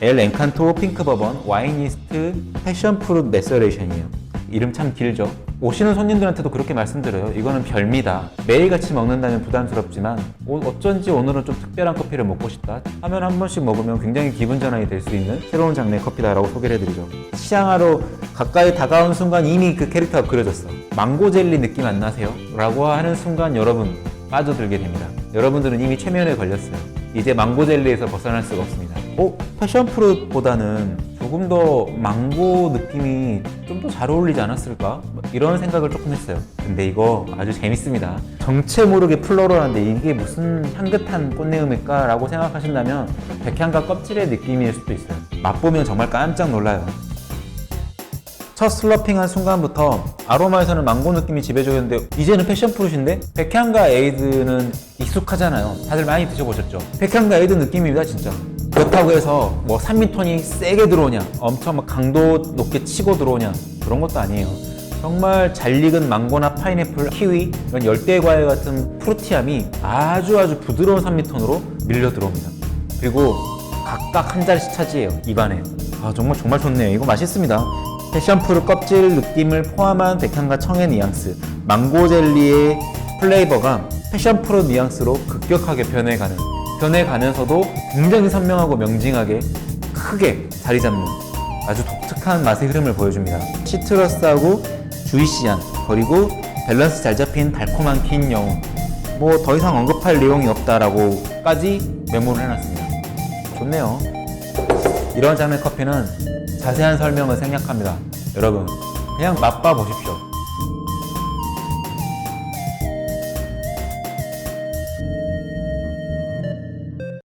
엘 엔칸토 핑크 버번 와이니스트 패션 프루트 메서레이션이에요. 이름 참 길죠. 오시는 손님들한테도 그렇게 말씀드려요. 이거는 별미다. 매일같이 먹는다면 부담스럽지만 오- 어쩐지 오늘은 좀 특별한 커피를 먹고 싶다 하면 한 번씩 먹으면 굉장히 기분 전환이 될 수 있는 새로운 장르의 커피다라고 소개를 해드리죠. 시향하러 가까이 다가온 순간 이미 그 캐릭터가 그려졌어. 망고 젤리 느낌 안 나세요? 라고 하는 순간 여러분 빠져들게 됩니다. 여러분들은 이미 최면에 걸렸어요. 이제 망고 젤리에서 벗어날 수가 없습니다. 어? 패션 프루트보다는 조금 더 망고 느낌이 좀 더 잘 어울리지 않았을까? 뭐 이런 생각을 조금 했어요. 근데 이거 아주 재밌습니다. 정체 모르게 플로럴한데 이게 무슨 향긋한 꽃내음일까? 라고 생각하신다면 백향과 껍질의 느낌일 수도 있어요. 맛보면 정말 깜짝 놀라요. 첫 슬러핑한 순간부터 아로마에서는 망고 느낌이 지배적이었는데 이제는 패션 프루트인데 백향과 에이드는 익숙하잖아요. 다들 많이 드셔보셨죠? 백향과 에이드 느낌입니다, 진짜. 그렇다고 해서 뭐 산미톤이 세게 들어오냐, 엄청 막 강도 높게 치고 들어오냐 그런 것도 아니에요. 정말 잘 익은 망고나 파인애플, 키위 이런 열대 과일 같은 프루티함이 아주 아주 부드러운 산미톤으로 밀려 들어옵니다. 그리고 각각 한 자리씩 차지해요 입안에 아 정말 정말 좋네요 이거 맛있습니다 패션프루 껍질 느낌을 포함한 백향과 청의 뉘앙스 망고 젤리의 플레이버가 패션프루 뉘앙스로 급격하게 변해가는 변해가면서도 굉장히 선명하고 명징하게 크게 자리 잡는 아주 독특한 맛의 흐름을 보여줍니다. 시트러스하고 주이시한 그리고 밸런스 잘 잡힌 달콤한 긴 영웅 뭐더 이상 언급할 내용이 없다라고까지 메모를 해놨습니다. 좋네요. 이런 장르 커피는 자세한 설명을 생략합니다. 여러분, 그냥 맛봐 보십시오.